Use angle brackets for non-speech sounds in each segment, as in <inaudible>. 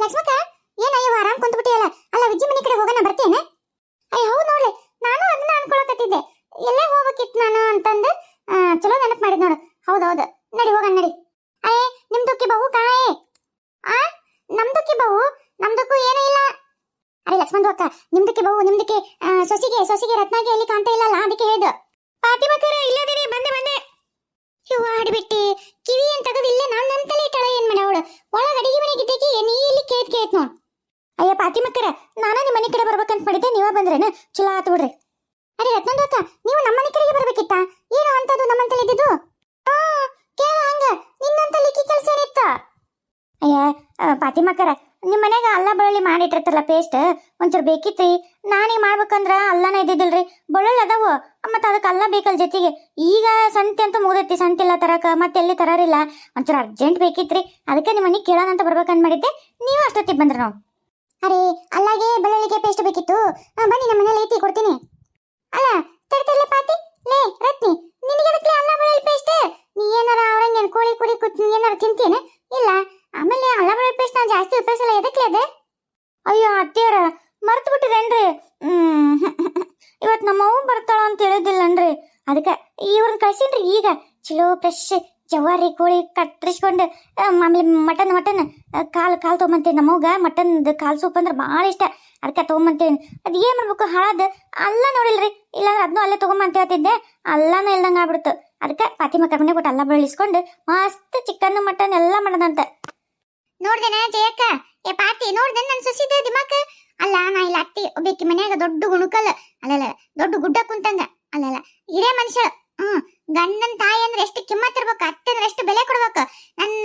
ಲಕ್ಷ್ಮಕ್ಕ ಏನಯ್ಯವ ಆರಾಮ್ ಕುಂತ್ಬಿಟ್ಟಿಯಲ್ಲ? ಅಲ್ಲ, ವಿಜಿ ಮನೆ ಕಡೆ ಹೋಗೋಣ ಬರ್ತೇನೆ. ಅಯ್ಯ, ಹೌದು ನೋಡ್ರಿ ನಾನು ಅದನ್ನ ಅನ್ಕೊಳಕತ್ತಿದ್ದೆ. ಎಲ್ಲೇ ಹೋಗ್ಬೇಕಿತ್ತು ನಾನು ಅಂತಂದು ಚಲೋ ನೆನಪು ಮಾಡಿದ್ ನೋಡು. ಹೌದೌದು ನಡಿ ಹೋಗ ನಡಿ. ಅಯ್ಯ, ನಿಮ್ದಕ್ಕೆ ಬಹು ಕಾಯೇ? ಆ, ನಮ್ದಕ್ಕೆ ಬಹು ನಮ್ದಕ್ಕೂ ಏನೂ ಇಲ್ಲ. ಅರೆ ಲಕ್ಷ್ಮಣ್ ಅಕ್ಕ, ನಿಮ್ದಕ್ಕೆ ಬಹು ನಿಮ್ದಕ್ಕೆ ಸೊಸಿಗೆ ಸೊಸಿಗೆ ರತ್ನಾಗೆ ಎಲ್ಲಿ ಕಾಣ್ತಾ ಇಲ್ಲಲ್ಲ, ಅದಕ್ಕೆ ಹೇಳ್ದು. ಪಾಟಿ ಮಕ್ಕಳ ಇಲ್ಲದಿರಿ, ಬಂದೆ ಬಂದೆ. ಇವ್ವ ಹಾಡ್ಬಿಟ್ಟಿ ಕಿವಿ ಏನ್ ತೆಗೆದು ಇಲ್ಲೇ ನಾನು ನನ್ನ ತಲೆ ಇಟ್ಟಾಳ ಏನ್ ಮಾಡಿ ಅವಳು ಒಳಗೆ ಅಡಿಗೆ ಮನೆಗೆ ಇದ್ದಕ್ಕೆ ನೀ ಇಲ್ಲಿ ಕೇತ್ ಕೇತ್ ನೋಡ್ ಅಯ್ಯ ಪಾತಿ ಮಕ್ಕರ ನಾನು ನಿಮ್ಮ ಮನೆ ಕಡೆ ಬರ್ಬೇಕಂತ ಮಾಡಿದ್ದೆ ನೀವ ಬಂದ್ರೇನ ಚಲೋ ಆತು ಬಿಡ್ರಿ. ಅರೆ ರತ್ನಂದು ಅಕ್ಕ, ನೀವು ನಮ್ಮ ಮನೆ ಕಡೆಗೆ ಬರ್ಬೇಕಿತ್ತ? ಏನು ಅಂತದ್ದು ನಮ್ಮಂತಲ್ಲಿ ಇದ್ದಿದ್ದು? ಆ, ಕೇಳ ಹಂಗ ನಿನ್ನಂತ ಲಿಕ್ಕಿ ಕೆಲಸ ಏನಿತ್ತ? ಅಯ್ಯ ಪಾತಿ ನಿಮ್ಮ ಮನೆಗೆ ಅಲ್ಲ ಬೆಳ್ಳುಳ್ಳಿ ಮಾಡಿಟ್ಟಿರ್ತಾರಲ್ಲ ಪೇಸ್ಟ್ ಒಂಚೂರು ಬೇಕಿತ್ರಿ. ನಾನೀಗ ಮಾಡ್ಬೇಕಂದ್ರ ಅಲ್ಲನ ಇದ್ದಿದ್ದಿಲ್ರಿ. ಬೆಳ್ಳುಳ್ಳಿ ಅದಾವು, ಮತ್ತೆ ಅದಕ್ಕೆ ಅಲ್ಲ ಬೇಕಲ್ ಜೊತೆಗೆ. ಈಗ ಸಂತೆ ಅಂತ ಮುಗ್ದೈತಿ, ಸಂತೆ ಇಲ್ಲ ತರಕ, ಮತ್ತೆ ಎಲ್ಲಿ ತರಾರಿಲ್ಲ. ಒಂಚೂರು ಅರ್ಜೆಂಟ್ ಬೇಕಿತ್ರಿ. ಅದಕ್ಕೆ ನಿಮ್ಮ ಮನೆಗೆ ಕೇಳೋಣ ಅಂತ ಬರ್ಬೇಕಂತ ಮಾಡಿದ್ದೆ. ನೀವು ಅಷ್ಟೊತ್ತಿಗೆ ಬಂದ್ರ ನಾವು. ಅರೆ, ಅಲ್ಲಾಗೆ ಬೆಳ್ಳುಳ್ಳಿಗೆ ಪೇಸ್ಟ್ ಬೇಕಿತ್ತು. ಬನ್ನಿ ನಮ್ಮ ಮನೇಲಿ ಐತಿ, ಕೊಡ್ತೀನಿ. ಅಲ್ಲ ತಡ್ತಿರ್ಲಿ ಪಾತಿ? ಲೇ, ರತ್ನಿ, ನಿನಗೆ ಅದಕ್ಕೆ ಅಲ್ಲ ಬೆಳ್ಳುಳ್ಳಿ ಪೇಸ್ಟ್ ನೀ ಏನಾರ ಅವರಂಗೆ ಕೋಳಿ, ಕುರಿ ಕುತ್ ಏನಾರ ತಿಂತೀನಿ ಇಲ್ಲ, ಆಮೇಲೆ ಅಲ್ಲ ಬೆಳ್ಳುಳ್ಳಿ ಪೇಸ್ಟ್ ನಾನು ಜಾಸ್ತಿ ಉಪಯೋಗಿಸಲ್ಲ, ಎದಕ್ಕೆ ಅದೇ? ಅಯ್ಯೋ, ಅತ್ತೆಯರ ಮರ್ತು ಹ್ಮ್ ಇವತ್ತು ನಮ್ಮವ್ವ ಬರ್ತಾಳ ಅಂತ ಹೇಳಿದ್ದಿಲ್ಲನ್ರಿ. ಅದಕ್ಕೆ ಇವ್ರನ್ನ ಕಳ್ಸೀನ್ರಿ ಈಗ. ಚಲೋ ಫ್ರೆಶ್ ಜವಾರಿ ಕೋಳಿ ಕತ್ತರಿಸ್ಕೊಂಡು ಆಮೇಲೆ ಮಟನ್ ಮಟನ್ ಕಾಲು ಕಾಲು ತೊಗೊಂಬಂತೀನಿ. ನಮ್ಮವ್ಗ ಮಟನ್ ಕಾಲು ಸೂಪ್ ಅಂದ್ರೆ ಭಾಳ ಇಷ್ಟ. ಅದಕ್ಕೆ ತೊಗೊಂಬಂತೀನಿ. ಅದು ಏನು ಮಾಡ್ಬೇಕು? ಹಾಳಾದ ಅಲ್ಲ ನೋಡಿಲ್ರಿ. ಇಲ್ಲಾಂದ್ರೆ ಅದನ್ನೂ ಅಲ್ಲೇ ತೊಗೊಂಬಂತ ಹೇಳ್ತಿದ್ದೆ. ಅಲ್ಲನೂ ಇಲ್ದಂಗೆ ಆಗ್ಬಿಡ್ತು. ಅದಕ್ಕೆ ಪಾತಿಮ ಕರ್ಮನೆ ಕೊಟ್ಟು ಅಲ್ಲ ಬೆಳೆಸ್ಕೊಂಡು ಮಸ್ತ್ ಚಿಕನ್, ಮಟನ್ ಎಲ್ಲ ಮಾಡೋದಂತ. ನೋಡ್ದೇನೆ ಜಯಕ್ಕ? ಏ, ಪಾತಿ, ನೋಡ್ದೆ ನನ್ನ ಸೊಸಿದ ದಿಮಾಕ? ಅಲ್ಲ, ನಾ ಇಲ್ಲ ಅತ್ತಿ ಒಬ್ಬಾಕಿ ಮನ್ಯಾಗ ದೊಡ್ಡ ಗುಣಕಲ್. ಅಲ್ಲಲ್ಲ, ದೊಡ್ಡ ಗುಡ್ಡ ಕುಂತಂಗ. ಅಲ್ಲಲ್ಲ, ಹಿರೇ ಮನುಷ್ಯ ಹ್ಮ್, ಗಂಡನ್ ತಾಯಿ ಅಂದ್ರೆ ಎಷ್ಟು ಕಿಮ್ಮತ್ ಇರ್ಬೇಕು ಅತ್ತೆ ಅಂದ್ರೆ ಎಷ್ಟು ಬೆಲೆ ಕೊಡ್ಬೇಕು? ನನ್ನ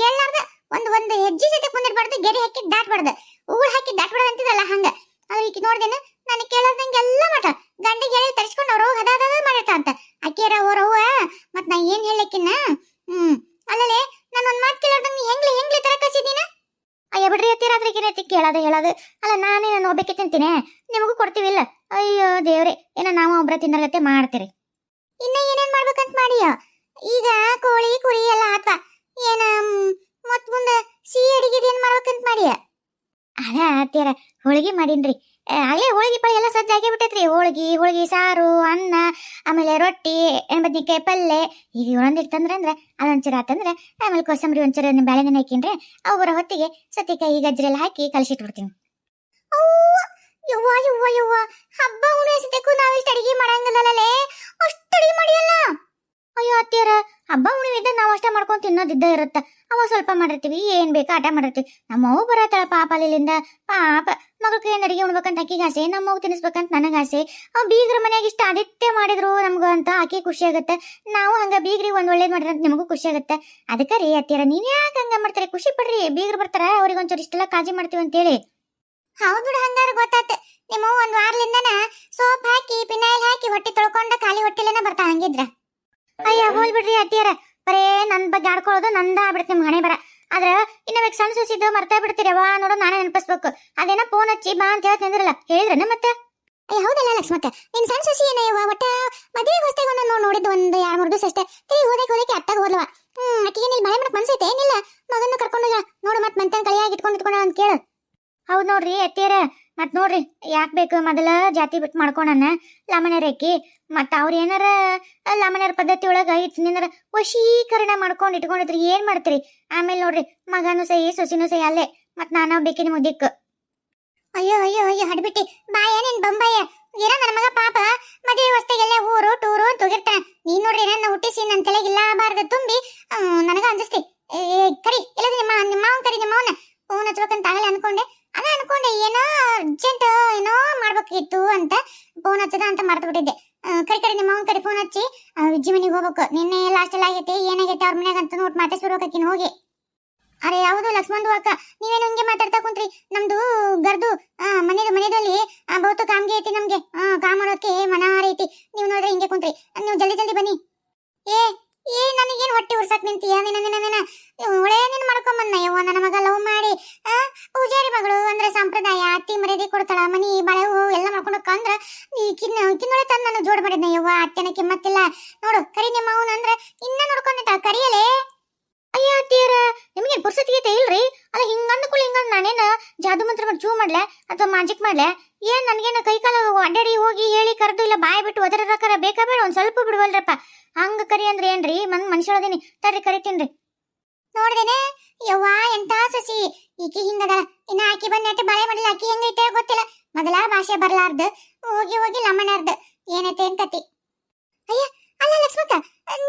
ಕೇಳಲಾರ್ದ ಒಂದ್ ಒಂದ್ ಹೆಜ್ಜೆ ಜೊತೆ ಕುಂದಿರ್ಬಾರ್ದು, ಗೆರೆ ಹಾಕಿ ದಾಟ್ಬಾರ್ದು. ಉಗುಳ್ ಹಾಕಿ ದಾಟ್ಬಾರ್ದು ಅಂತಿದಲ್ಲ ಹಂಗ. ಅದ್ರ ಈಕಿ ನೋಡ್ದೇನು, ನಾನು ಕೇಳಾರ್ದಂಗೆ ಎಲ್ಲ ಮಾಡ ಗಂಡಿಗೆ ಹೇಳಿ ತರಿಸ್ಕೊಂಡು ಅವ್ರು ಹದ ಹದ ಮಾಡಿರ್ತ ಅಂತ ಅಕ್ಕಿಯರ ಅವ್ರ ಅವ್ವ ಮತ್ ನಾ ಏನ್ ಹೇಳಕ್ಕಿನ್ನ ಹ್ಮ್, ಅಲ್ಲಲೇ, ನಾನು ಒಂದ್ ಮಾತು ಕೇಳಾರ್ದಂಗೆ ಹೆಂಗ್ಲಿ ಹೆಂಗ್ಲಿ ತರ ಕಸಿದೀನ ಅಯ್ಯ, ಬಿಡ್ರಿ ಎತ್ತಿರಾದ್ರೆ ಏನೈತಿ ಕೇಳೋದು, ಹೇಳೋದು. ಅಲ್ಲ, ನಾನೇ ನಾನು ಒಬ್ಬಕ್ಕೆ ತಿಂತೀನಿ. ನಿಮಗೂ ಕೊಡ್ತೀವಿಲ್ಲ? ಅಯ್ಯೋ, ದೇವ್ರೆ, ಏನೋ ನಾವು ಒಬ್ರ ತಿನ್ನರ್ಗತ್ತೆ ಮಾಡ್ತೀರಿ. ಇನ್ನ ಏನೇನ್ ಮಾಡ್ಬೇಕಂತ ಮಾಡಿಯ? ಈಗ ಕೋಳಿ, ಕುರಿ ಎಲ್ಲ ಆತ ಏನ ಮತ್ ಮುಂದೆ ಸಿಹಿ ಅಡಿಗೆ ಏನ್ ಮಾಡ್ಬೇಕಂತ ಮಾಡಿಯ? ಅದ ತೀರ ಹೋಳಿಗೆ ಮಾಡೀನ್ರಿ. ಆಗ್ಲೇ ಹೋಳಿಗೆ ಪಳಿ ಎಲ್ಲ ಸಜ್ಜ ಆಗೇ ಬಿಟ್ಟೈತ್ರಿ. ಹೋಳಿಗೆ ಹೋಳಿಗೆ ಸಾರು, ಅನ್ನ, ಆಮೇಲೆ ರೊಟ್ಟಿ ಬದ್ನಿಕಾಯಿ ಪಲ್ಯ ಈಗ ಒಂದ್ ಅಂದ್ರೆ ಅದೊಂಚೂರು ಆತಂದ್ರೆ ಆಮೇಲೆ ಕೋಸಂಬರಿ ಒಂಚೂರು ಬ್ಯಾಳೆ ನೆನೆ ಹಾಕಿನ್ರಿ. ಅವರ ಹೊತ್ತಿಗೆ ಸತ್ತಿಕಾಯಿ ಗಜ್ಜರಿ ಎಲ್ಲ ಹಾಕಿ ಕಲಸಿಟ್ಬಿಡ್ತೀನಿ. ಯವ್ವ ಯವ್ವ ಯವ್ವ. ಹಬ್ಬ ಹುಣ್ಣಿಮೆಸತಕ್ಕೂ ನಾವಿಷ್ಟು ಅಡಿಗೆ ಮಾಡಂಗಿಲ್ಲಲ್ಲೇ ಅಷ್ಟು ಅಡಿಗೆ ಮಾಡಿಯಲ್ಲ? ಅಯ್ಯೋ, ಅತ್ತಿಯರ, ಹಬ್ಬ ಹುಣ್ಣಿಮೆದ ನಾವು ಅಷ್ಟೇ ಮಾಡ್ಕೊಂಡು ತಿನ್ನೋದಿದ್ದ ಇರುತ್ತೆ. ಅವ ಸ್ವಲ್ಪ ಮಾಡಿರ್ತೀವಿ, ಏನ್ ಬೇಕು ಆಟ ಮಾಡಿರ್ತೀವಿ. ನಮ್ಮವು ಬರತ್ತಳ ಪಾಪ ಅಲ್ಲಿಂದ. ಪಾಪ ಮಗಳಿಗೆ ಏನು ಅಡಿಗೆ ಉಣ್ಬೇಕಂತ ಆಕಿಗೆ ಆಸೆ ನಮ್ಮವ್ ತಿನ್ನಿಸ್ಬೇಕಂತ ನನಗೆ ಆಸೆ. ಅವ್ ಬೀಗ್ರ ಮನೆಯಾಗ ಇಷ್ಟ ಆದಿತ್ಯ ಮಾಡಿದ್ರು ನಮ್ಗೆ ಅಂತ ಆಕೆ ಖುಷಿ ಆಗುತ್ತೆ. ನಾವು ಹಂಗೆ ಬೀಗ್ರಿಗೆ ಒಂದು ಒಳ್ಳೇದು ಮಾಡಿದ್ರೆ ನಮಗೂ ನಿಮಗೂ ಖುಷಿ ಆಗುತ್ತೆ. ಅದಕ್ಕೆ ರೀ, ಅತ್ತಿಯರ ನೀವ್ ಯಾಕೆ ಹಂಗೆ ಮಾಡ್ತಾರೆ? ಖುಷಿ ಪಡ್ರಿ, ಬೀಗ್ರ ಬರ್ತಾರ ಅವ್ರಿಗೆ ಒಂಚೂರು ಇಷ್ಟೆಲ್ಲ ಕಾಳಜಿ ಮಾಡ್ತೀವಿ ಅಂತೇಳಿ. ಹೌದು ಹಂಗಾರ ಗೊತ್ತಾತ ನಿಮ್ಮ ಒಂದ್ ವಾರಲಿಂದನ ಸೋಪ್ ಹಾಕಿ ಪಿನಾಯಿಲ್ ಹಾಕಿ ಹೊಟ್ಟೆ ತೊಳ್ಕೊಂಡ ಖಾಲಿ ಹೊಟ್ಟೆಲೇನ ಬರ್ತಾ ಹಂಗಿದ್ರ? ಅಯ್ಯ, ಹೋಲ್ ಬಿಡ್ರಿ ಅತ್ತಿಯರ. ಬರೇ ನನ್ ಬಗ್ಗೆ ಆಡ್ಕೊಳ್ಳೋದು ನಂದ ಆಗ್ಬಿಡುತ್ತೆ ನಿಮ್ ಹಣೆ ಬರ ಆದ್ರ ಇನ್ನ ಬೇಕು ಸಣ್ಣ ಸೊಸಿದ್ದು ಮರ್ತಾ ಅವ್ವ ನೋಡು ನಾನೇ ನೆನಪಿಸ್ಬೇಕು. ಅದೇನ ಫೋನ್ ಹಚ್ಚಿ ಬಾ ಅಂತ ಹೇಳ್ತ ನಿಂದ್ರಲ್ಲ, ಹೇಳಿದ್ರನ ಮತ್ತೆ? ಅಯ್ಯ ಹೌದಲ್ಲ ಲಕ್ಷ್ಮಕ್ಕ. ನಿನ್ ಸಣ್ಣ ಸೊಸಿ ಏನಯ್ಯವ ಒಟ್ಟ ಮದುವೆ ಹೊಸ್ತಾಗ ಒಂದ್ ನೋಡ್ ನೋಡಿದ್ದು ಒಂದ್ ಎರಡ್ ಮೂರ್ ದಿವಸ ಅಷ್ಟೇ. ತಿಳಿ ಹೋದಕ್ಕೆ ಹೋದಕ್ಕೆ ಅತ್ತಾಗ ಹೋದ್ಲವ. ಹ್ಮ್, ಅಕ್ಕಿಗೆ ನೀನ್ ಬಾಳೆ ಮಾಡಕ್ ಏನಿಲ್ಲ. ಮಗನ ಕರ್ಕೊಂಡು ನೋಡು ಮತ್ ಮಂತನ್ ಕಳಿಯಾಗಿ ಇಟ್ಕೊಂಡು ಇಟ್ಕೊಂಡ ಅಂತ ಕೇಳು. ಹೌದ್ ನೋಡ್ರಿ ಎತ್ತಿಯರ ಮತ್ ನೋಡ್ರಿ, ಯಾಕೆ ಬೇಕು ಮೊದಲ ಜಾತಿ ಬಿಟ್ಟು ಮಾಡ್ಕೊಳನ ಲಮಣರ್ ಮತ್ತ ಮತ್ ಅವ್ರ ಏನಾರ ಲಮಣರ್ ಪದ್ಧತಿ ಒಳಗ ಇಟ್ನಿಂದ್ರ ವಶೀಕರಣ ಮಾಡ್ಕೊಂಡು ಇಟ್ಕೊಂಡಿದ್ರಿ, ಏನ್ ಮಾಡ್ತೀರಿ? ಆಮೇಲೆ ನೋಡ್ರಿ, ಮಗನು ಸೈ, ಸೊಸಿನೂ ಸಹಿ ಅಲ್ಲೇ. ಮತ್ ನಾನು ಬೇಕಿನ ಮುದಿಕ್ ಅಯ್ಯೋ ಅಯ್ಯೋ ಅಯ್ಯೋ, ಹಡ್ಬಿಟ್ಟಿ. ಬಾಯ, ನಿನ್ ಬಂಬಾಯ. ಏನ ನನ್ನ ಮಗ ಪಾಪ. ಮದುವೆ ಹೊಸ್ತಾಗೆಲ್ಲ ಊರು, ಟೂರು ಅಂತ ಹೋಗಿರ್ತಾನೆ. ನೀನ್ ನೋಡ್ರಿ, ನನ್ನ ಹುಟ್ಟಿಸಿ ನನ್ನ ತಲೆಗೆ ಬಾರದ ತುಂಬಿ. ನನಗೆ ಅಂಜಿಸ್ತಿ ಕರಿ ಇಲ್ಲ ನಿಮ್ಮ ನಿಮ್ಮ ಕರಿ, ನಿಮ್ಮ ಮಾವನ. ಫೋನ್ ಹಚ್ಬೇಕಂತ ಆಗಲೇ ಅನ್ಕೊಂಡೆ. ಮಾಡ್ಬೇಕಿತ್ತು ಅಂತ ಫೋನ್ ಹಚ್ಚದ ಅಂತ ಮರ್ತು ಬಿಟ್ಟಿದ್ದೆ ಕಡೆ ಕರಿ ನಿಮ್ಮ ಕಡೆ ಫೋನ್ ಹಚ್ಚಿ ವಿಜ್ಜಿ ಮನೆಗೆ ಹೋಗ್ಬೇಕು. ನಿನ್ನೆ ಲಾಸ್ಟ್ ಎಲ್ಲ ಆಗೈತೆ, ಏನಾಗೈತೆ ಅವ್ರ ಮನ್ಯಾಗ ಅಂತ ನೋಟ್ ಮಾತಾಡ್ಸ್ಬಿಡ್ಬೇಕಿನ್ ಹೋಗಿ. ಅರೆ, ಯಾವುದು ಲಕ್ಷ್ಮಣ್ ಅಕ್ಕ? ನೀವೇನು ಹಂಗೆ ಮಾತಾಡ್ತಾ ಕುಂತ್ರಿ. ನಮ್ದು ಗರ್ದು ಮನೆದು ಮನೆಯಲ್ಲಿ ಬಹುತ ಕಾಮ್ಗೆ ಐತಿ ನಮ್ಗೆ. ಕಾಮ್ ಮಾಡೋದಕ್ಕೆ ಮನಾರ ಐತಿ. ನೀವು ನೋಡ್ರಿ ಹಿಂಗೆ ಕುಂತ್ರಿ. ನೀವು ಜಲ್ದಿ ಜಲ್ದಿ ಬನ್ನಿ. ಏ ಏ, ನನಗೇನು ಹೊಟ್ಟೆ ಉರ್ಸಕ್ ನಿಂತೀಯ? ನಿನ್ನ ನಿನ್ನ ನಿನ್ನ. ಒಳ್ಳೆ ನಿನ್ನ ಮಾಡ್ಕೊಂಡ್ ಬಂದ ಯವ್ವ, ನನ್ನ ಮಗ ಲವ್ ಮಾಡಿ. ಪೂಜಾರಿ ಮಗಳು ಅಂದ್ರೆ ಸಂಪ್ರದಾಯ, ಅತ್ತಿ ಮರ್ಯಾದೆ ಕೊಡ್ತಾಳ, ಮನಿ ಬಳೆವು ಎಲ್ಲ ಮಾಡ್ಕೊಂಡು ಅಂದ್ರ ಈ ಕಿನ್ನ, ಕಿನ್ನೊಳೆ ತಂದು ನಾನು ಜೋಡ್ ಮಾಡಿದ್ನ ಯವ್ವ, ಅತ್ತೆನ ಕಿಮ್ಮತ್ತಿಲ್ಲ. ನೋಡು, ಕರಿ ನಿಮ್ಮ ಅವನ ಅಂದ್ರೆ ಇನ್ನ ನೋಡ್ಕೊಂಡಿದ್ದ ಕರಿಯಲೇ? ಅಯ್ಯ ಅತ್ತಿಯರ, ನಿಮಗೆ ಪುರ್ಸತಿಗೆ ಇಲ್ರಿ? ಅಲ್ಲ ಹಿಂಗ ಅಂದ್ಕೊಳ್ಳಿ ಹಿಂಗ ನಾನೇನ ಜಾದು ಮಂತ್ರ ಮಾಡಿ ಚೂ ಮಾಡ್ಲೆ ಅಥವಾ ಮ್ಯಾಜಿಕ್ ಮಾಡ್ಲೆ? ಏನ್ ನನಗೇನ ಕೈ ಕಾಲ ಅಡ್ಡಾಡಿ ಹೋಗಿ ಹೇಳಿ ಕರೆದು ಇಲ್ಲ ಬಾಯಿ ಬಿಟ್ಟು ಒದರಕರ ಬೇಕಾ ಬೇಡ, ಒಂದ್ ಸ್ವಲ್ಪ ಬಿಡುವಲ್ರಪ್ಪ. ಹಂಗ ಕರಿ ಅಂದ್ರೆ ಏನ್ರಿ? ಮನ್ ಮನುಷ್ಯಳದೀನಿ ತಡ್ರಿ ಕರಿತೀನ್ರಿ. ನೋಡ್ದೇನೆ? ಯವ್ವಾ, ಎಂತ ಸಸಿ? ಈಕಿ ಹಿಂಗದ ಇನ್ನ ಆಕಿ ಬಂದ ನೆಟ್ಟು ಬಾಳೆ ಮಾಡಿಲ್ಲ, ಆಕಿ ಹೆಂಗೈತೆ ಗೊತ್ತಿಲ್ಲ. ಮೊದಲ ಭಾಷೆ ಬರ್ಲಾರ್ದ, ಹೋಗಿ ಹೋಗಿ ಲಮ್ಮನಾರ್ದ ಏನೈತೆ ಏನ್ ಕತಿ ಅಯ್ಯ, ಅಲ್ಲ ಲಕ್ಷ್ಮಕ್ಕ,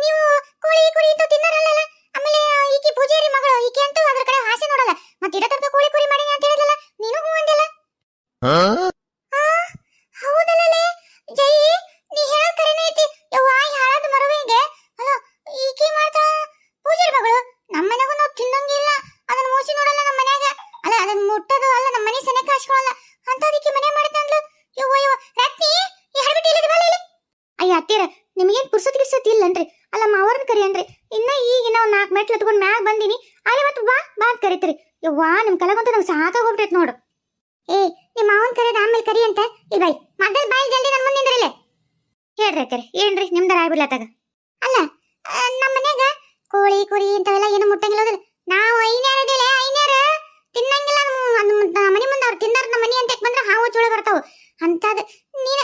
ನೀವು ಕೋಳಿ ಕುರಿ ತಿನ್ನರಲ್ಲ ಆಮೇಲೆ ಈಕಿ ಪೂಜಾರಿ ಮಗಳು ಈಕಿ ಅಂತೂ ಅದ್ರ ಕಡೆ ಹಾಸೆ ನೋಡಲ್ಲ ಮತ್ತೆ ಇರೋ ತನಕ ಕೋಳಿ ಕುರಿ ಮಾಡಿ ಅಂತ ಹೇಳಿದಲ್ಲ ನೀನು ಹೂ ಅಂದಿಲ್ಲ ಆ, ಹೌದಲ್ಲಲೇ ಜೈ ನೀ ಹೇಳೋ ಕರೆನೇ ಐತಿ ಯವ್ವ ಈ ಹಾಳಾದ ಮರುವಿಗೆ ಅಲ್ಲ ಈಕಿ ಮಾತ್ರ ಪೂಜಾರಿ ಮಗಳು ನಮ್ಮ ಮನೆಗೂ ನಾವು ತಿನ್ನಂಗಿಲ್ಲ ಅದನ್ನ ಮೂಸಿ ನೋಡಲ್ಲ ನಮ್ಮ ಮನ್ಯಾಗ ಅಲ್ಲ ಅದನ್ನ ಮುಟ್ಟದು ಅಲ್ಲ ನಮ್ಮ ಮನೆ ಸನೇಕ ಹಚ್ಕೊಳಲ್ಲ ಅಂತದಕ್ಕೆ ಮನೆ ಮಾಡ್ತಾನ್ಲು ಯವ್ವ ಯವ್ವ ರತ್ನಿ ಈ ಹಡ್ಬಿಟ್ಟು ಇಲ್ಲದ ಬಲ್ಲ ಇಲ್ಲಿ ಅಯ್ಯ ಅತ್ತೀರ ನಿಮಗೇನ್ ಪುರ್ಸತ್ ಗಿರ್ಸತ್ ಇಲ್ಲನ್ರಿ? ಅಲ್ಲ, ಮಾವರ್ನ ಕರಿ ಅನ್ರಿ ಇನ್ನ ಈಗ ನಾವು ನಾಲ್ಕು ಮೆಟ್ಲು ಹತ್ಕೊಂಡ್ ಮ್ಯಾಗ ಬಂದಿನಿ. ಅಲ್ಲಿ ಮತ್ತೆ ಬಾ ಬಾ ಅಂತ ಕರಿತೀರಿ. ಯವ್ವಾ ನಿಮ್ಮ ಕಲಗಂತ ನಂಗೆ ಸಾಕಾಗೋಗ್ಬಿಟ್ಟೈತ್ ನೋಡು. ಏ ನಿಮ್ಮ ಮಾವನ್ ಕರೆದ ಆಮೇಲೆ ಕರಿ ಅಂತ? ಇಲ್ಲಿ ಬೈ ಮೊದಲ್ ಬಾಯಿ ಜಲ್ದಿ ನನ್ನ ಮುಂದೆ ನಿಂದ್ರಲ್ಲೇ? ಹೇಳ್ರಿ ಅತ್ತೀರ ಏನ್ರಿ ನಿಮ್ದಾರ ಆಗ್ಬಿಡ್ಲತ್ತಾಗ? ಅಲ್ಲ ನಮ್ಮ ಮನ್ಯಾಗ ಕೋಳಿ, ಕುರಿ ಇಂಥವೆಲ್ಲ ಏನು ಮುಟ್ಟಂಗಿಲ್ಲ ಹೌದಿಲ್ಲ ನಾವು ಐನ್ಯಾರ ಅದಿಲ್ಲ ಐನ್ಯಾರ ತಿನ್ನಂಗಿಲ್ಲ ನಮ್ಮ ನಮ್ಮ ಮನೆ ಮುಂದೆ ಅವ್ರು ತಿನ್ನಾರ ನಮ್ಮ ಮನೆ ಅಂತ ಬಂದ್ರೆ ಹಾವು ಚುಳ ಬರ್ತಾವ ಅಂತದ ನೀನ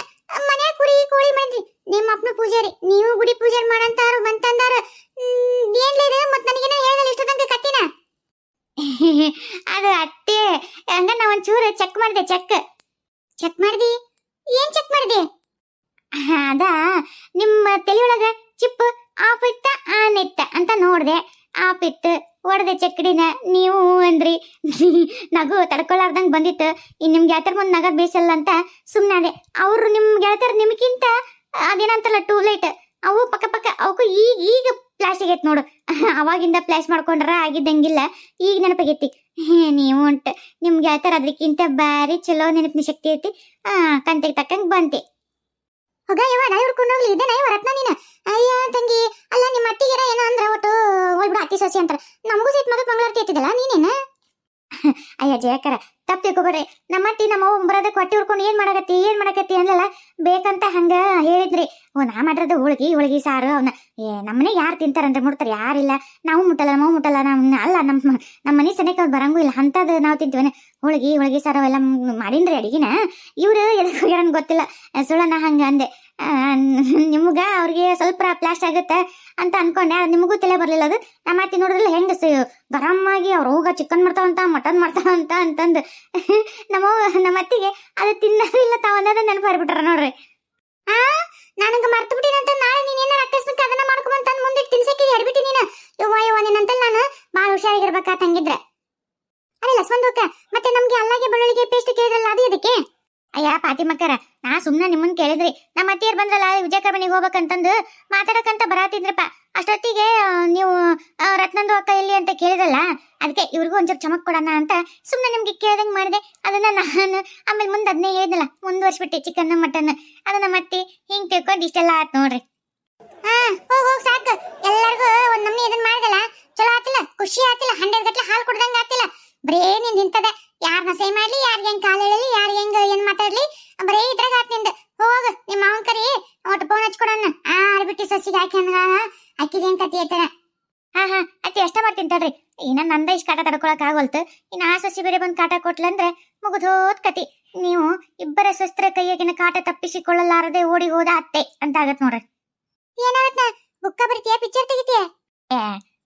ಮನೆ ಕುರಿ ಕೋಳಿ ಮಾಡಿದ್ರಿ ನಿಮ್ಮ ಅಪ್ಪನ ಪೂಜಾರಿ ನೀವು ಗುಡಿ ಪೂಜಾರಿ ಮಾಡಂತಾರು ಬಂತಂದಾರ ಏನ್ಲ ಇದು ಮತ್ ನನಗೇನ ಹೇಳ್ದಲ್ಲ ಇಷ್ಟ ತನಕ ಕತ್ತಿನ ಅದು ಅತ್ತೆ ಹಂಗ ನಾ ಒಂಚೂರು ಚೆಕ್ ಮಾಡಿದೆ ಚೆಕ್ ಚೆಕ್ ಮಾಡ್ದಿ ಏನ್ ಚೆಕ್ ಮಾಡಿದೆ ಅದ, ನಿಮ್ಮ ತಲೆಯೊಳಗ ಚಿಪ್ ಆಫ್ ಇತ್ತ ಆನ್ ಇತ್ತ ಅಂತ ನೋಡ್ದೆ. ಆಪಿತ್ತು ಹೊಡೆದೆ ಚಕ್ಕಡಿನ, ನೀವು ಅಂದ್ರಿ. <laughs> ನಗು ತಡ್ಕೊಳಾರ್ದಂಗ್ ಬಂದಿತ್ತು. ಇನ್ ನಿಮ್ ಗೆಳತರ ಮುಂದ್ ನಗ ಬೇಸಲ್ಲ ಅಂತ ಸುಮ್ನಾದೆ ಅವ್ರು ನಿಮ್ ಗೆಳತರ ನಿಮ್ಗಿಂತ ಅದೇನಂತಲ್ಲ ಟೂ ಲೈಟ್ ಅವು ಪಕ್ಕ ಪಕ್ಕ ಅವಕ್ಕೂ ಈಗ ಈಗ ಫ್ಲಾಶ್ ಆಗೈತೆ ನೋಡು. <laughs> ಅವಾಗಿಂದ ಫ್ಲಾಶ್ ಮಾಡ್ಕೊಂಡ್ರ ಆಗಿದ್ದಂಗಿಲ್ಲ. ಈಗ ನೆನಪಾಗೈತಿ. ನೀವು ಉಂಟು. ನಿಮ್ಗೆ ಗೆಳತರ ಅದಕ್ಕಿಂತ ಬಾರಿ ಚಲೋ ನೆನಪಿನ ಶಕ್ತಿ ಐತಿ. ಕಂತೆಗೆ ತಕ್ಕಂಗೆ ಬಂತಿ. ಹೋಗ ಯವ್ವ ನಾ ಹುಡ್ಕೊಂಡು ಹೋಗ್ಲಿ. ಇದೇನ ಇವ ರತ್ನ ನೀನ? ಅಯ್ಯ ತಂಗಿ, ಅಲ್ಲ ನಿಮ್ಮ ಅತ್ತಿಗೆರ ಏನೋ ಅಂದ್ರ ಒಟ್ಟು ಹೋಗ್ಬಿಡ ಅತ್ತಿ ಸಸಿ ಅಂತಾರ. ನಮಗೂ ಸಿಟ್ ಮಗಕ್ಕೆ ಮಂಗಳಾರತಿ ಎತ್ತಿದಲ್ಲ ನೀನೇನ? ಅಯ್ಯ ಜಯಕರ ತಪ್ಪು ತಿಳ್ಕೊಬೇಡ್ರಿ ನಮ್ಮ ಅತ್ತಿ ನಮ್ಮ ಅವ್ವ ಬರೋದಕ್ಕೆ ಹೊಟ್ಟೆ ಹುಡ್ಕೊಂಡು ಏನ್ ಮಾಡಕತ್ತಿ ಏನ್ ಮಾಡಕತ್ತಿ ಅನ್ಲಲ್ಲ? ಬೇಕಂತ ಹಂಗ ಹೇಳಿದ್ರಿ. ಓ ನಾ ಮಾಡಿರೋದು ಹೋಳ್ಗಿ ಹೋಳ್ಗಿ ಸಾರು ಅವನ್ನ ಏ ನಮ್ಮನೆ ಯಾರು ತಿಂತಾರಂದ್ರೆ ಮುಡ್ತಾರೆ ಯಾರಿಲ್ಲ ನಾವು ಮುಟ್ಟಲ್ಲ ನಾವು ಮುಟ್ಟಲ್ಲ ನಮ್ಮ ಅಲ್ಲ ನಮ್ಮ ನಮ್ಮ ಮನೆ ಸನೇಕ ಅವ್ರು ಬರಂಗೂ ಇಲ್ಲ. ಅಂತದ್ ನಾವು ತಿಂತೀವನೆ? ಹೋಳ್ಗಿ ಹೋಳ್ಗಿ ಸಾರು ಅವೆಲ್ಲ ಮ್- ಮಾಡೀನ್ರಿ ಅಡಿಗೆನ? ಇವ್ರು ಎದಕ್ಕೆ ಹೋಗ್ಯಾರ ಗೊತ್ತಿಲ್ಲ. ಸುಳ್ಳನ ಹಂಗ ಅಂದೆ. ಆ, ನಿಮ್ಗ ಅವ್ರಿಗೆ ಸ್ವಲ್ಪ ಪ್ಲಾಸ್ಟ್ ಆಗುತ್ತೆ ಅಂತ ಅನ್ಕೊಂಡೆ ನಿಮಗೂ ತಲೆ ಬರಲಿಲ್ಲ ಅದು. ನಮ್ಮ ಅತ್ತಿ ನೋಡಿದ್ರಲ್ಲ ಹೆಂಗೆ ಗರಮ್ಮಾಗಿ ಅವ್ರು ಹೋಗ ಚಿಕನ್ ಮಾಡ್ತಾವಂತ ಮಟನ್ ಮಾಡ್ತಾವಂತ ಅಂತಂದು. ನಮ್ಮ ನಮ್ಮ ಅತ್ತಿಗೆ, ಅದು ತಿನ್ನೋದಿಲ್ಲ ತಾವ ಅನ್ನೋದು ನೆನಪು ಬರ್ಬಿಟ್ರ ನೋಡ್ರಿ. ಆ, ನನಗೆ ಮರ್ತು ಬಿಟ್ಟಿನಂತ ನಾಳೆ ನೀನು ಏನಾರ ಅದನ್ನ ಮಾಡ್ಕೊಂಬಂತ ಮುಂದೆ ತಿನ್ಸಕ್ಕೆ ಎಡ್ಬಿಟ್ಟಿ ನೀನು. ಯವ್ವ ಯವ್ವ ನಿನ್ನಂತಲ್ ನಾನು ಭಾಳ ಹುಷಾರಾಗಿರ್ಬೇಕಾ ತಂಗಿದ್ರೆ. ಅಲ್ಲ ಲಕ್ಷ್ಮಣ್ ಮತ್ತೆ ನಮ್ಗೆ ಅಲ್ಲಾಗೆ ಬೆಳ್ಳುಳ್ಳಿಗೆ ಪೇಸ್ಟ್ ಕೇಳಿದ್ರಲ್ಲ, ಅದು ಇದಕ್ಕೆ ಅಯ್ಯ ಪಾತಿಮಕ್ಕರ ನಾ ಸುಮ್ನೆ ನಿಮ್ಮನ್ ಕೇಳಿದ್ರಿ. ನಮ್ಮ ಅತ್ತಿಯರ್ ಬಂದ್ರಲ್ಲ ವಿಜಯ ಹೋಗ್ಬೇಕಂತಂದು ಮಾತಾಡಕಂತ ಬರಾತಿದ್ರಪ್ಪ. ಅಷ್ಟೊತ್ತಿಗೆ ನೀವು ರತ್ನಂದು ಅಕ್ಕ ಇಲ್ಲಿ ಅಂತ ಕೇಳಿದ್ರಲ್ಲ ಅದಕ್ಕೆ ಇವ್ರಿಗೂ ಒಂಚೂರು ಚಮಕ್ ಕೊಡೋಣ ಅಂತ ಸುಮ್ನೆ ನಿಮ್ಗೆ ಕೇಳ್ದಂಗ್ ಮಾಡಿದೆ. ಅದನ್ನ ನಾನು ಆಮೇಲೆ ಮುಂದೆ ಅದನ್ನೇ ಹೇಳಿದ್ನಲ್ಲ ಮುಂದುವರ್ಸ್ಬಿಟ್ಟೆ ಚಿಕನ್ ಮಟನ್. ಅದನ್ನ ಮತ್ತೆ ಹಿಂಗ್ ತಿಳ್ಕೊಂಡು ಇಷ್ಟೆಲ್ಲ ಆತ್ ನೋಡ್ರಿ. ಹಾ, ಹೋಗ್ ಹೋಗ್, ಸಾಕು. ಎಲ್ಲರಿಗೂ ಒಂದ್ ನಮ್ನಿ ಇದನ್ನ ಮಾಡಿದಲ್ಲ, ಚಲೋ ಆತಿಲ್ಲ, ಖುಷಿ ಆತಿಲ್ಲ, ಹಂಡ್ರೆಡ್ ಗಟ್ಲೆ ಹಾಲು ಕುಡ್ದಂಗ ಆತಿಲ್ಲ. ಬರೇ ನಿಂತದ ಯಾರನ್ನ ಸೈ ಮಾಡ್ಲಿ, ಯಾರಿಗೆ ಹೆಂಗ್ ಕಾಲ್ ಎಳಲಿ ಯಾರಿಗೆ ಹೆಂಗ್ ಏನ್ ಮಾತಾಡ್ಲಿ ಬರೇ ಇದ್ರಾಗ ಆತ್ನಿಂದ ಹೋಗ ನಿಮ್ಮ ಮಾವನ್ ಕರಿ ಒಟ್ಟು ಫೋನ್ ಹಚ್ಕೊಡನ್ನ ಆ ಅಡ್ಬಿಟ್ಟು ಸಸಿಗೆ ಹಾಕಿ ಅಂದ್ರ ಅಕ್ಕಿದ ಏನ್ ಕತಿ ಐತನ ಹಾ ಹಾ ಅತಿ ಅಷ್ಟ ಮಾಡ್ತೀನಿ ತಡ್ರಿ. ಇನ್ನ ನಂದ ಇಷ್ಟ ಕಾಟ ತಡ್ಕೊಳಕ್ ಆಗೋಲ್ತು. ಇನ್ನ ಆ ಸೊಸಿ ಬೇರೆ ಬಂದ್ ಕಾಟ ಕೊಟ್ಲಂದ್ರೆ ಮುಗಿದೋದ್ ಕತಿ. ನೀವು ಇಬ್ಬರ ಸೊಸ್ತ್ರ ಕೈಯಾಗಿನ ಕಾಟ ತಪ್ಪಿಸಿಕೊಳ್ಳಲಾರದೆ ಓಡಿ ಹೋದ ಅತ್ತೆ ಅಂತ ಆಗತ್ ನೋಡ್ರಿ. ಏನಾಗತ್ತ ಬುಕ್ಕ ಬರಿತೀಯ? ಪಿಕ್ಚರ್ ತೆಗಿತೀಯ? ಏ,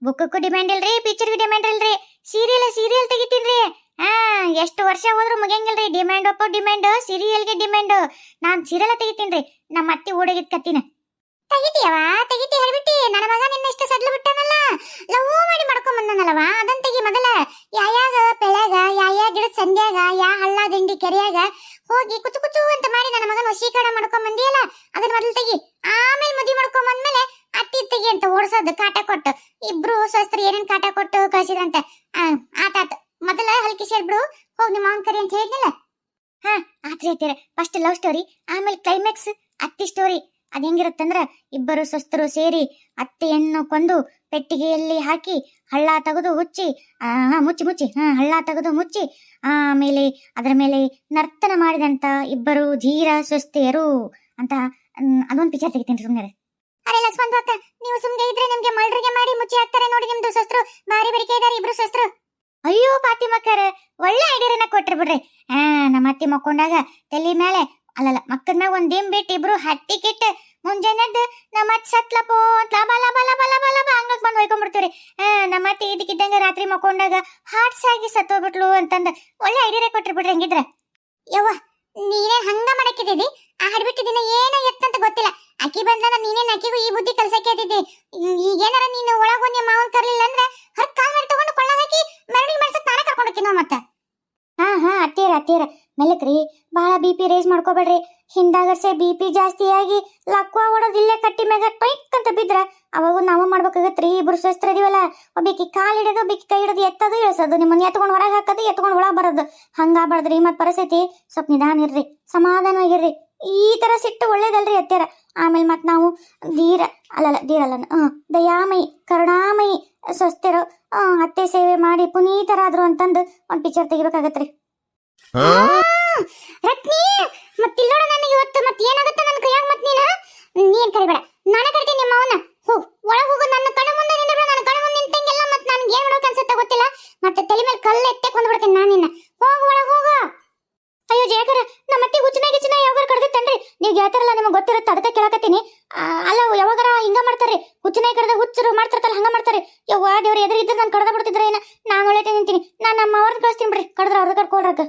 ಬುಕ್ಕಕ್ಕೂ ಡಿಮ್ಯಾಂಡ್ ಇಲ್ರಿ ಪಿಕ್ಚರ್ಗೂ ಡಿಮ್ಯಾಂಡ್ ಇಲ್ರಿ. ಸೀರಿಯಲ್ ಸೀರಿಯಲ್ ತೆಗಿತೀನ್ರಿ. ಆ ಎಷ್ಟು ವರ್ಷ ಹೋದ್ರು ಮುಗಿಯಂಗಿಲ್ರಿ. ಡಿಮ್ಯಾಂಡ್ ಒಪ್ಪ ಡಿಮ್ಯಾಂಡ್ ಸೀರಿಯಲ್ಗೆ ಡಿಮ್ಯಾಂಡ್ ನಾನ್ ಸೀರಿಯಲ್ ತೆಗಿತೀನ್ರಿ. ನಮ್ಮ ಅತ್ತಿ ಓಡೋಗಿದ್ ಕತ್ತಿನ ತೆಗಿತೀಯವ ತೆಗಿತಿ ಹೇಳ್ಬಿಟ್ಟಿ. ನನ್ನ ಮಗ ನಿನ್ನ ಇಷ್ಟ ಸಡ್ಲು ಬಿಟ್ಟನಲ್ಲ. ಲವ್ ಮಾಡಿ ಮಾಡ್ಕೊಂಡ್ ಬಂದನಲ್ಲವ ಅದನ್ ತೆಗಿ ಮೊದಲ. ಯಾಯಾಗ ಬೆಳ್ಯಾಗ ಯಾಯಾ ಗಿಡದ ಸಂಧ್ಯಾಗ ಯಾ ಹಳ್ಳ ದಿಂಡಿ ಕೆರೆಯಾಗ ಹೋಗಿ ಕುಚು ಕುಚು ಅಂತ ಮಾಡಿ ನನ್ನ ಮಗನ ವಶೀಕರಣ ಮಾಡ್ಕೊಂಡ್ ಬಂದಿಯಲ್ಲ ಅದನ್ನ ಮೊದಲು ತೆಗಿ. ಆಮೇಲೆ ಮದುವೆ ಮಾಡ್ಕೊಂಡ್ ಬಂದ್ಮೇಲೆ ಅತ್ತಿ ತೆಗಿ ಅಂತ ಓಡಿಸೋದು, ಕಾಟ ಕೊಟ್ಟು. ಇಬ್ರು ಸ್ವಸ್ತ್ರಿ ಏನೇನ್ ಕಾಟ ಕೊಟ್ಟು ಕಳ್ಸಿದ್ರಂತೆ. ಆತಾತ ಮೊದಲ ಹಲ್ಕಿ ಸೇರ್ಬಿಡು ಹೋಗಿ ನಿಮ್ಮ ಮಾವನ್ ಕರಿ ಅಂತ ಹೇಳಿದ್ನಲ್ಲ. ಹಾ, ಆತ್ರಿ ಹೇಳ್ತೀರ ಫಸ್ಟ್ ಲವ್ ಸ್ಟೋರಿ ಆಮೇಲೆ ಕ್ಲೈಮ್ಯಾಕ್ಸ್ ಅತ್ತಿ ಸ್ಟೋರಿ ಅದ್ ಹೆಂಗಿರುತ್ತಂದ್ರ ಇಬ್ಬರು ಸ್ವಸ್ಥರು ಸೇರಿ ಅತ್ತೆಯನ್ನು ಕೊಂದು ಪೆಟ್ಟಿಗೆಯಲ್ಲಿ ಹಾಕಿ ಹಳ್ಳ ತೆಗೆದು ಮುಚ್ಚಿ ಮುಚ್ಚಿ ಮುಚ್ಚಿ, ಹಾ, ಹಳ್ಳ ತೆಗೆದು ಮುಚ್ಚಿ, ಆಮೇಲೆ ಅದರ ಮೇಲೆ ನರ್ತನ ಮಾಡಿದಂತ ಇಬ್ಬರು ಧೀರ ಸ್ವಸ್ಥೆಯರು ಅಂತ ಅದೊಂದು ಪಿಕ್ಚರ್ ತೆಗಿತೀನಿ ಸುಮ್ಮನೆ ಅರೆ ಲಕ್ಷ್ಮಣ್ ತಾತ ನೀವು ಸುಮ್ಮನೆ ಇದ್ರೆ ನಿಮ್ಗೆ ಮಳ್ರಿಗೆ ಮಾಡಿ ಮುಚ್ಚಿ ಹಾಕ್ತಾರೆ ನೋಡಿ ನಿಮ್ದು ಸೊಸ್ತ್ರು ಬಾರಿ ಬರಿಕೆ ಇದ್ದಾರೆ ಇಬ್ರು ಸೊಸ್ತ್ರು ಅಯ್ಯೋ ಪಾತಿಮಕ್ಕರ ಒಳ್ಳೆ ಐಡಿಯಾನ ಕೊಟ್ರಿ ಬಿಡ್ರಿ. ಆ, ನಮ್ಮ ಅತ್ತಿ ಮಕ್ಕೊಂಡಾಗ ತಲೆ ಮೇಲೆ ಅಲ್ಲಲ್ಲ ಮಕ್ಕಳನ್ನ ಮ್ಯಾಗ ಒಂದ್ ದಿಮ್ ಬಿಟ್ಟು ಇಬ್ರು ಹತ್ತಿ ಕಿಟ್ಟ ಮುಂಜಾನೆ ಎದ್ದು ನಮ್ಮ ಅತ್ತಿ ಸತ್ಲಪೋ ಅಂತ ಲಬ ಲಬ ಲಬ ಲಬ ಲಬ ಹಂಗಕ್ ಬಂದು ಒಯ್ಕೊಂಡ್ಬಿಡ್ತೀವ್ರಿ ನಮ್ಮ ಅತ್ತಿ ಇದಕ್ಕಿದ್ದಂಗ ರಾತ್ರಿ ಮಕ್ಕೊಂಡಾಗ ಹಾರ್ಟ್ಸ್ ಆಗಿ ಸತ್ತೋಗ್ಬಿಟ್ಲು ಅಂತಂದ ಒಳ್ಳೆ ಐಡಿಯಾ ಕೊಟ್ರಿ ಬಿಡ್ರಿ ಹಂಗಿದ್ರ. ಯವ್ವ, ನೀನೇ ಹಂಗ ಮಾಡಕ್ಕಿದ್ದೀವಿ ಆ ಹಡ್ಬಿಟ್ಟು ಏನ ಎತ್ತಂತ ಗೊತ್ತಿಲ್ಲ. ಅಕ್ಕಿ ಬಂದಾಗ ನೀನೇನು ಅಕ್ಕಿಗೂ ಈ ಬುದ್ಧಿ ಕಲ್ಸಕ್ಕೆ ಇದ್ದಿದ್ದಿ ಈಗೇನಾರ ನೀನು ಒಳಗ್ ನಿಮ್ಮ ಮಾವನ್ ಕರ್ಲಿಲ್ಲ ಅಂದ್ರೆ ಹರ್ ಕಾಲ್ ಮಾಡಿ ತಗೊಂಡು ಕೊಳ್ಳಾಗ ಹಾಕಿ ಮೆರವಣಿಗೆ ಮಾಡ್ಸಕ್ ನಾನೇ ಕರ್ಕೊಂಡು ಹೋಗ್ತೀನಿ ನೋಡ್ ಮತ್ತೆ. ಹಾ ಹಾ, ಅತ್ತೀರ ಅತ್ತೀರ. ಮೆಲ್ಲಕ್ರಿ ಬಹಳ ಬಿ ಪಿ ರೇಸ್ ಮಾಡ್ಕೋಬೇಡ್ರಿ. ಹಿಂದಾಗರ್ಸೆ ಬಿ ಪಿ ಜಾಸ್ತಿ ಆಗಿ ಲಕ್ವ ಓಡೋದು ಇಲ್ಲೇ ಕಟ್ಟಿ ಮ್ಯಾಗ ಟೈಕ್ ಅಂತ ಬಿದ್ರ, ಅವಾಗ ನಾವು ಮಾಡ್ಬೇಕಾಗತ್ರಿ. ಇಬ್ರು ಶಸ್ತ್ರ ಇದೀವಲ್ಲ, ಒಬ್ಬಾಕಿ ಕಾಲು ಹಿಡಿದು ಬಿಕ್ಕಿ ಕೈ ಹಿಡಿದು ಎತ್ತದು, ಇಳಿಸೋದು, ನಿಮ್ಮನ್ನ ಎತ್ಕೊಂಡು ಹೊರಗೆ ಹಾಕೋದು, ಎತ್ಕೊಂಡು ಒಳಗೆ ಬರೋದು. ಹಂಗಾಗ್ಬಾರ್ದ್ರಿ ಮತ್ತು ಪರಿಸ್ಥಿತಿ. ಸ್ವಲ್ಪ ನಿಧಾನ ಇರ್ರಿ ಸಮಾಧಾನವಾಗಿರ್ರಿ ಈ ತರ ಸಿಟ್ಟು ಒಳ್ಳೇದಲ್ರಿ ಅತ್ತೀರ ಆಮೇಲೆ ಮತ್ತು ನಾವು ಧೀರ, ಅಲ್ಲಲ್ಲ ಧೀರ ಅಲ್ಲ ಹ್ಮ್ ದಯಾಮಯಿ, ಕರುಣಾಮಯಿ, ಸ್ವಸ್ಥರು ಅತ್ತೆ ಸೇವೆ ಮಾಡಿ ಪುನೀತರಾದ್ರು ಅಂತಂದು ಒಂದು ಪಿಕ್ಚರ್ ತೆಗಿಬೇಕಾಗತ್ರಿ. ರತ್ನಿ ಮತ್ತಿಲ್ಲೋಡ ನನಗೆ ಇವತ್ತು ಮತ್ತೆ ಏನಾಗುತ್ತೆ ನನ್ನ ಕೈಯಾಗ ಮತ್ತೆ ನೀನು? ನೀನ್ ಕರಿಬೇಡ. ನಾನೇ ಕರಿತೀನಿ ನಿಮ್ಮ ಅವನ. ಹೋಗ್ ಒಳಗೆ ಹೋಗು, ನನ್ನ ಕಣ ಮುಂದೆ ನಿಂದ್ರೆ, ನನ್ನ ಕಣ ಮುಂದೆ ನಿಂತಂಗೆಲ್ಲ ಮತ್ತೆ ನನ್ಗೆ ಏನ್ ಮಾಡೋಕೆ ಅನ್ಸುತ್ತೆ ಗೊತ್ತಿಲ್ಲ. ಮತ್ತೆ ತಲೆ ಮೇಲೆ ಕಲ್ಲು ಎತ್ತೆ ಕೊಂಡ್ಬಿಡ್ತೀನಿ ನಾನು ನಿನ್ನ ಹೋಗು ಒಳಗ್ ಹೋಗು ಅಯ್ಯೋ ಜಯಕರ ನಮ್ಮ ಅತ್ತೆ ಹುಚ್ಚನ ಗಿಚ್ಚನ ಯಾವಾಗ ಕಡ್ದಿತ್ತನ್ರಿ ನೀವು ಗೆಳತಿರಲ್ಲ ನಿಮಗೆ ಗೊತ್ತಿರುತ್ತೆ ಅದಕ್ಕೆ ಕೇಳಕತ್ತೀನಿ ಆ, ಅಲ್ಲ ಯಾವಾಗಾರ ಹಿಂಗ ಮಾಡ್ತಾರೆ ಹುಚ್ಚನಾಯಿ ಕಡ್ದ ಹುಚ್ಚರು ಮಾಡ್ತಿರ್ತಾರ ಹಂಗ ಮಾಡ್ತಾರೆ ಯವ್ವ ದೇವ್ರ ಎದುರಿದ್ರೆ ನಾನು ಕಡ್ದ ಬಿಡ್ತಿದ್ರೆ ಏನ ನಾನು ಒಳ್ಳೆ ನಿಂತೀನಿ ನಾನು ನಮ್ಮ ಅವ್ರನ್ನ ಕಳಿಸ್ತೀನಿ ಬಿಡ್ರಿ ಕಡ್ದ್ರ ಅವ್ರ ಕರ್ಕೊಳ್ರಕ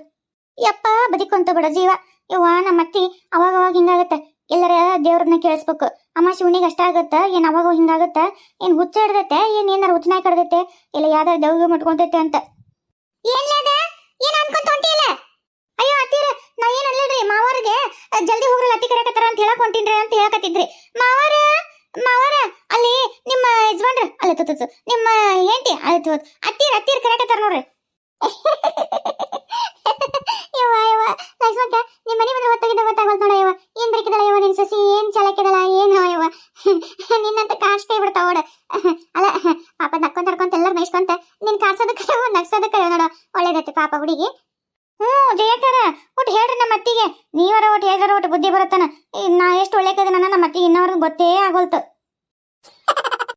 ಯಪ್ಪ ಬದಿಕೊಂತ ಬಿಡ ಜೀವ. ಇವ ನಮ್ಮ ಅತ್ತಿ ಅವಾಗ ಅವಾಗ ಹಿಂಗಾಗತ್ತೆ. ಎಲ್ಲರ ದೇವ್ರನ್ನ ಕೇಳಿಸ್ಬೇಕು. ಅಮ್ಮ ಶಿವನಿಗೆ ಅಷ್ಟ ಆಗತ್ತ ಏನ್ ಅವಾಗ ಹಿಂಗಾಗತ್ತ ಏನ್ ಹುಚ್ಚ ಹಿಡ್ದೈತೆ ಏನ್ ಏನಾರ ಹುಚ್ಚನಾಯಿ ಕಡ್ದೈತೆ ಇಲ್ಲ ಯಾವ್ದಾರ ದೇವ್ಗೆ ಮುಟ್ಕೊಂತೈತೆ ಅಂತ. ಏನ್ಲದ ಏನ್ ಅನ್ಕೊಂತ ಹೊಂಟಿಲ್ಲ ಅಯ್ಯೋ ಅತ್ತೀರ ನಾ ಏನ್ ರೀ ಅಹ್, ಜಲ್ದಿ ಹೋಗ್ರಲ್ಲ ಅತ್ತಿ ಕರೆಕತ್ತಾರ ಅಂತ ಹೇಳಕ್ ಹೊಂಟಿನ್ರಿ ಅಂತ ಹೇಳಕತ್ತಿದ್ರಿ. ಮಾವರ ಮಾವರ ಅಲ್ಲಿ ನಿಮ್ಮ ಯಜಮಾನ್ರ ಅಲ್ಲ ತು, ತು, ತು, ನಿಮ್ಮ ಹೆಂಡತಿ ಆಯ್ತು ಅತ್ತೀರ ಅತ್ತೀರ ಕರೆಕತ್ತಾರ ನೋಡ್ರಿ. <laughs> ಹುಡುಗಿ